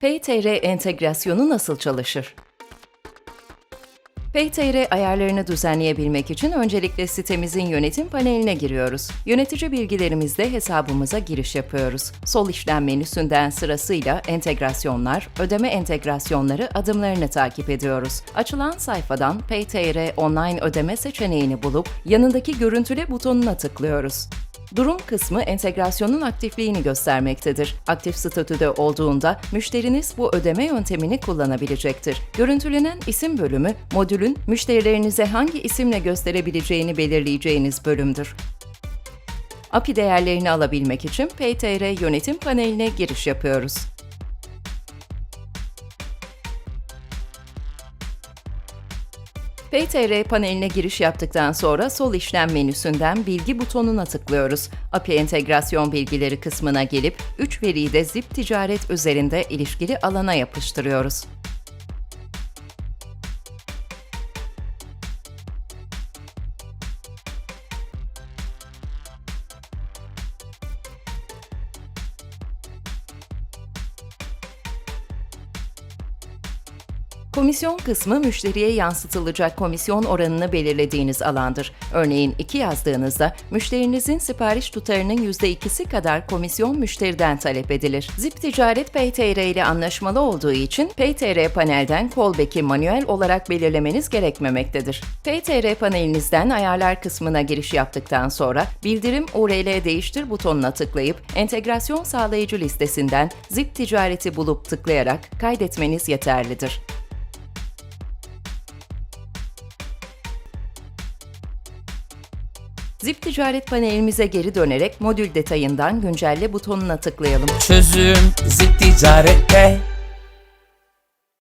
PayTR entegrasyonu nasıl çalışır? PayTR ayarlarını düzenleyebilmek için öncelikle sitemizin yönetim paneline giriyoruz. Yönetici bilgilerimizde hesabımıza giriş yapıyoruz. Sol işlem menüsünden sırasıyla entegrasyonlar, ödeme entegrasyonları adımlarını takip ediyoruz. Açılan sayfadan PayTR online ödeme seçeneğini bulup yanındaki görüntüle butonuna tıklıyoruz. Durum kısmı entegrasyonun aktifliğini göstermektedir. Aktif statüde olduğunda müşteriniz bu ödeme yöntemini kullanabilecektir. Görüntülenen isim bölümü, modülün müşterilerinize hangi isimle gösterebileceğini belirleyeceğiniz bölümdür. API değerlerini alabilmek için PTR yönetim paneline giriş yapıyoruz. PTR paneline giriş yaptıktan sonra sol işlem menüsünden bilgi butonuna tıklıyoruz. API entegrasyon bilgileri kısmına gelip 3 veriyi de Zip Ticaret üzerinde ilişkili alana yapıştırıyoruz. Komisyon kısmı müşteriye yansıtılacak komisyon oranını belirlediğiniz alandır. Örneğin 2 yazdığınızda müşterinizin sipariş tutarının %2'si kadar komisyon müşteriden talep edilir. Zip Ticaret PayTR ile anlaşmalı olduğu için PayTR panelden callback'i manuel olarak belirlemeniz gerekmemektedir. PayTR panelinizden ayarlar kısmına giriş yaptıktan sonra bildirim URL değiştir butonuna tıklayıp entegrasyon sağlayıcı listesinden Zip Ticaret'i bulup tıklayarak kaydetmeniz yeterlidir. Zip Ticaret panelimize geri dönerek modül detayından güncelle butonuna tıklayalım. Çözüm zip ticarette